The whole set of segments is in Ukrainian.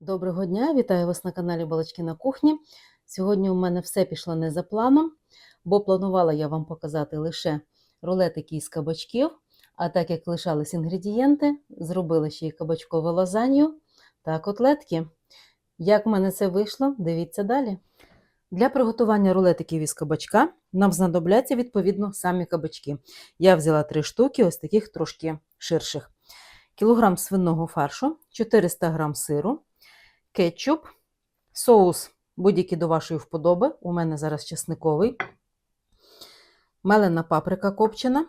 Доброго дня, вітаю вас на каналі Балачки на кухні. Сьогодні у мене все пішло не за планом, бо планувала я вам показати лише рулетики із кабачків. А так як лишались інгредієнти, зробила ще й кабачкову лазанью та котлетки. Як в мене це вийшло, дивіться далі. Для приготування рулетиків із кабачка нам знадобляться відповідно самі кабачки. Я взяла три штуки, ось таких трошки ширших. Кілограм свиного фаршу, 400 грам сиру, кетчуп, соус будь-який до вашої вподоби. У мене зараз чесниковий, мелена паприка копчена,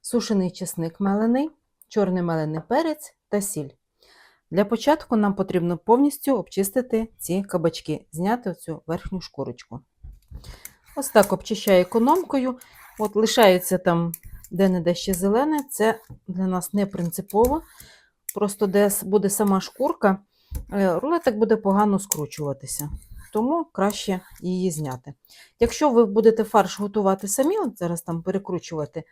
сушений чесник мелений, чорний мелений перець та сіль. Для початку нам потрібно повністю обчистити ці кабачки, зняти оцю верхню шкурочку. Ось так обчищаю економкою. От лишається там де-не-де ще зелене, це для нас не принципово. Просто де буде сама шкурка, рулетик буде погано скручуватися, тому краще її зняти. Якщо ви будете фарш готувати самі, зараз там перекручувати,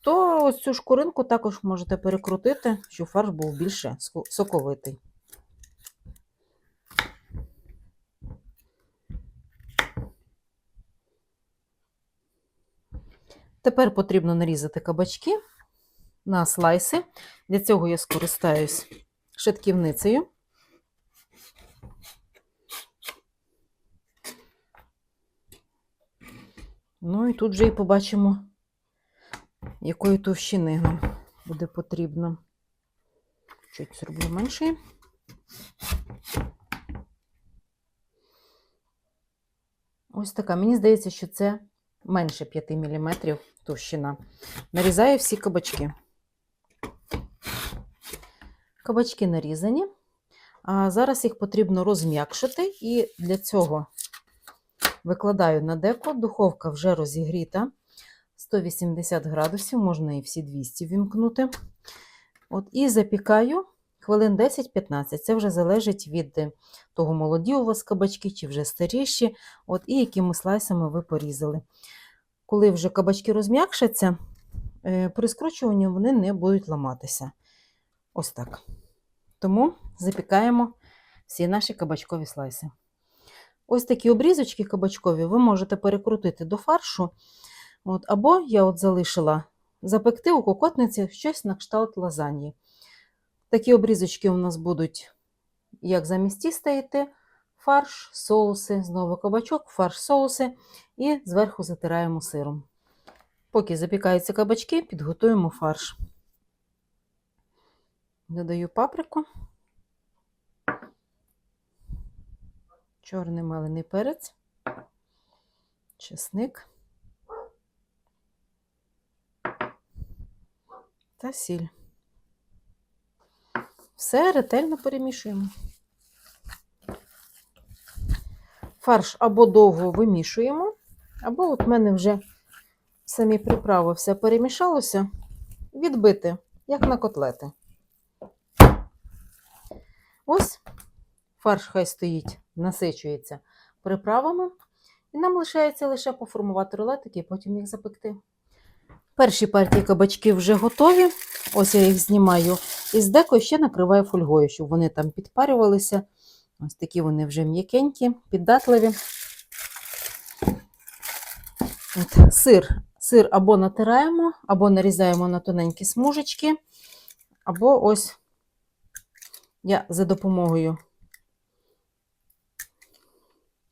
то ось цю шкуринку також можете перекрутити, щоб фарш був більше соковитий. Тепер потрібно нарізати кабачки на слайси. Для цього я скористаюсь шатківницею. Ну і тут вже і побачимо, якої товщини нам буде потрібно. Чуть зроблю менший. Ось така. Мені здається, що це менше 5 мм товщина. Нарізаю всі кабачки. Кабачки нарізані. А зараз їх потрібно розм'якшити, і для цього викладаю на деко. Духовка вже розігріта 180 градусів, можна і всі 200 вімкнути. От, і запікаю хвилин 10-15. Це вже залежить від того, молоді у вас кабачки чи вже старіші, от, і якими слайсами ви порізали. Коли вже кабачки розм'якшаться, е, при скручуванні вони не будуть ламатися. Ось так. Тому запікаємо всі наші кабачкові слайси. Ось такі обрізочки кабачкові ви можете перекрутити до фаршу. От, або я от залишила запекти у кокотниці щось на кшталт лазаньї. Такі обрізочки у нас будуть, як замість тіста йти, фарш, соуси, знову кабачок, фарш, соуси і зверху затираємо сиром. Поки запікаються кабачки, підготуємо фарш. Додаю паприку, чорний мелений перець, чесник та сіль. Все ретельно перемішуємо. Фарш або довго вимішуємо, або от в мене вже самі приправи все перемішалося, відбити, як на котлети. Ось фарш хай стоїть, насичується приправами, і нам лишається лише поформувати рулетики і потім їх запекти. Перші партії кабачків вже готові. Ось я їх знімаю із деко ще накриваю фольгою, щоб вони там підпарювалися. Ось такі вони вже м'якенькі, піддатливі. От, сир. Сир або натираємо, або нарізаємо на тоненькі смужечки, або ось я за допомогою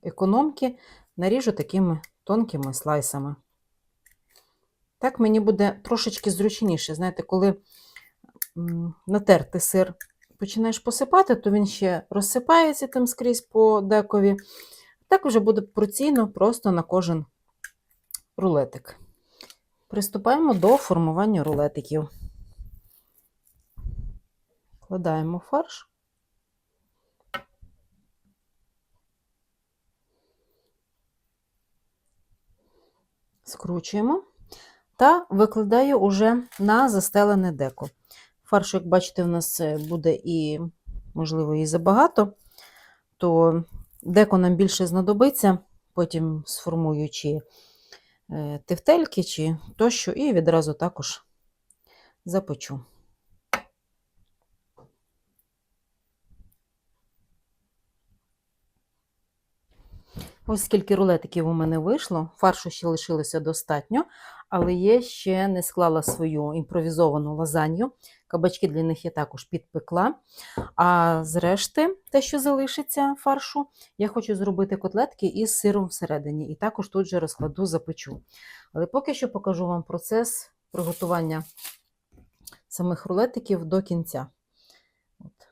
економки наріжу такими тонкими слайсами. Так мені буде трошечки зручніше. Знаєте, коли натерти сир починаєш посипати, то він ще розсипається там скрізь по декові. Так вже буде порційно просто на кожен рулетик. Приступаємо до формування рулетиків. Вкладаємо фарш. Скручуємо та викладаю уже на застелене деко. Фарш, як бачите, у нас е, буде і, можливо, і забагато, то деко нам більше знадобиться, потім сформуючи е, тефтельки чи тощо, і відразу також запечу. Ось скільки рулетиків у мене вийшло. Фаршу ще лишилося достатньо, але я ще не склала свою імпровізовану лазанью. Кабачки для них я також підпекла. А зрешти, те, що залишиться фаршу, я хочу зробити котлетки із сиром всередині. І також тут же розкладу запечу. Але поки що покажу вам процес приготування самих рулетиків до кінця. От.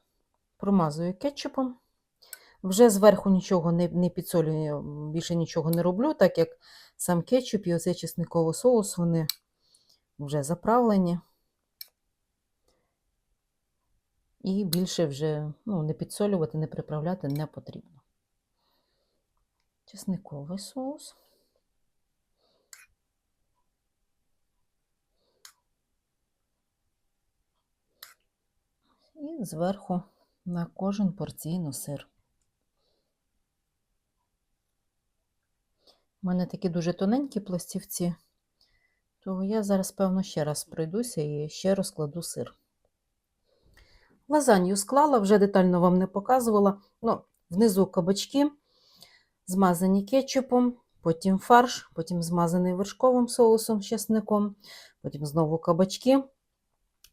Промазую кетчупом. Вже зверху нічого не, не підсолюю, більше нічого не роблю, так як сам кетчуп і оцей чесниковий соус, вони вже заправлені. І більше вже ну, не підсолювати, не приправляти не потрібно. Чесниковий соус. І зверху на кожен порційно сир. У мене такі дуже тоненькі пластівці, то я зараз, певно, ще раз пройдуся і ще розкладу сир. Лазанью склала, вже детально вам не показувала. Ну, Внизу кабачки, змазані кетчупом, потім фарш, потім змазаний вершковим соусом з чесником, потім знову кабачки,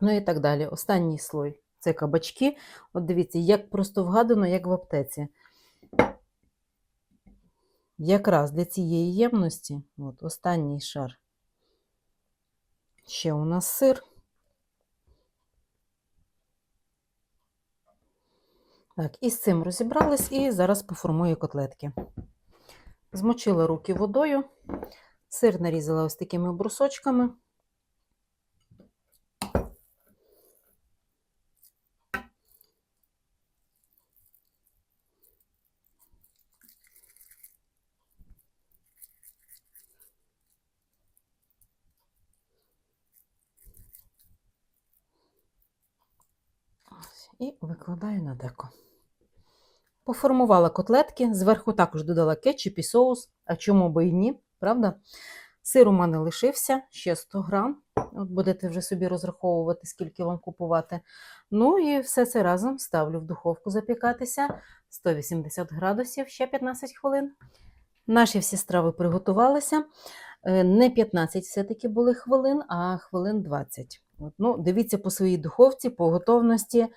ну і так далі. Останній слой це кабачки. От дивіться, як просто вгадано, як в аптеці. Якраз для цієї ємності, от останній шар. Ще у нас сир. Так, і з цим розібрались, і зараз поформую котлетки. Змочила руки водою, сир нарізала ось такими брусочками. І викладаю на деко. Поформувала котлетки, зверху також додала кетчуп і соус, а чому би і ні, правда? Сир у мене лишився ще 100 грам. От будете вже собі розраховувати, скільки вам купувати. Ну і все це разом ставлю в духовку запікатися 180 градусів, ще 15 хвилин. Наші всі страви приготувалися. Е, Не 15 все-таки були хвилин, а хвилин 20. От, ну, дивіться по своїй духовці, по готовності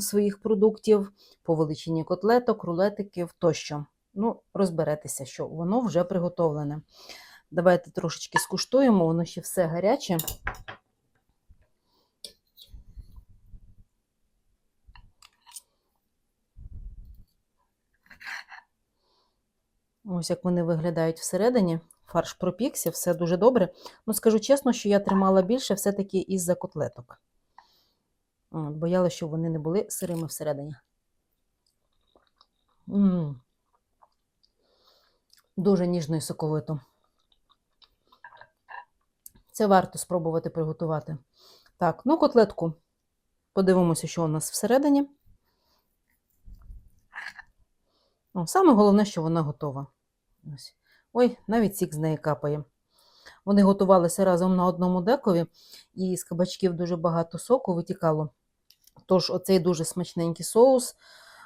своїх продуктів, по величині котлеток, рулетиків тощо. Ну, розберетеся, що воно вже приготовлене. Давайте трошечки скуштуємо, воно ще все гаряче. Ось як вони виглядають всередині. Фарш пропікся, все дуже добре. Ну, скажу чесно, що я тримала більше все-таки із-за котлеток. От, Боялася, щоб вони не були сирими всередині. М. Дуже ніжно і соковито. Це варто спробувати приготувати. Так, ну котлетку. Подивимося, що у нас всередині. О, саме головне, що вона готова. Ось. Ой, навіть сік з неї капає. Вони готувалися разом на одному декові, і з кабачків дуже багато соку витікало. Тож, оцей дуже смачненький соус.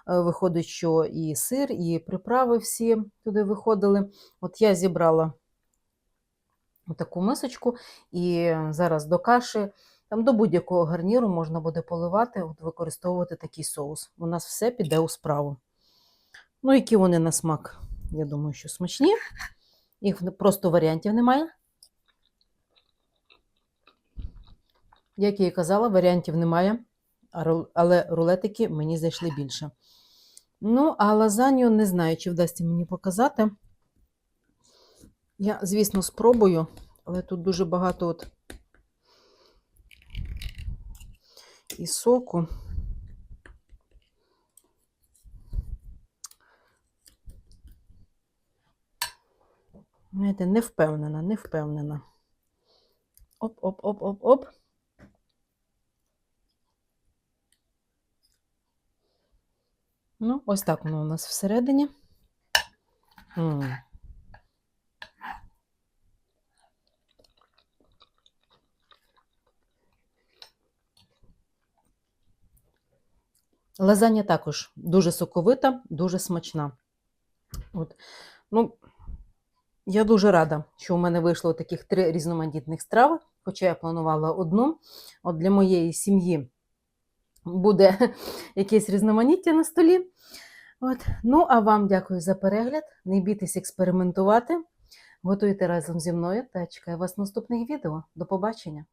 е, Виходить, що і сир, і приправи всі туди виходили. От я зібрала таку мисочку, і зараз до каші, там до будь-якого гарніру можна буде поливати, от використовувати такий соус. У нас все піде у справу. Ну, які вони на смак? Я думаю, що смачні. Їх просто варіантів немає. Як я і казала, варіантів немає, але рулетики мені зайшли більше. Ну, а лазанью не знаю, чи вдасться мені показати. Я, звісно, спробую, але тут дуже багато от і соку. Знаєте, не впевнена, не впевнена. Оп-оп-оп-оп-оп. Ну, ось так воно у нас всередині. М. Лазанья також дуже соковита, дуже смачна. От. Ну, я дуже рада, що у мене вийшло таких три різноманітних страви, хоча я планувала одну. От для моєї сім'ї буде якесь різноманіття на столі. От. Ну, а вам дякую за перегляд. Не бійтесь експериментувати. Готуйте разом зі мною та чекаю вас в наступних відео. До побачення!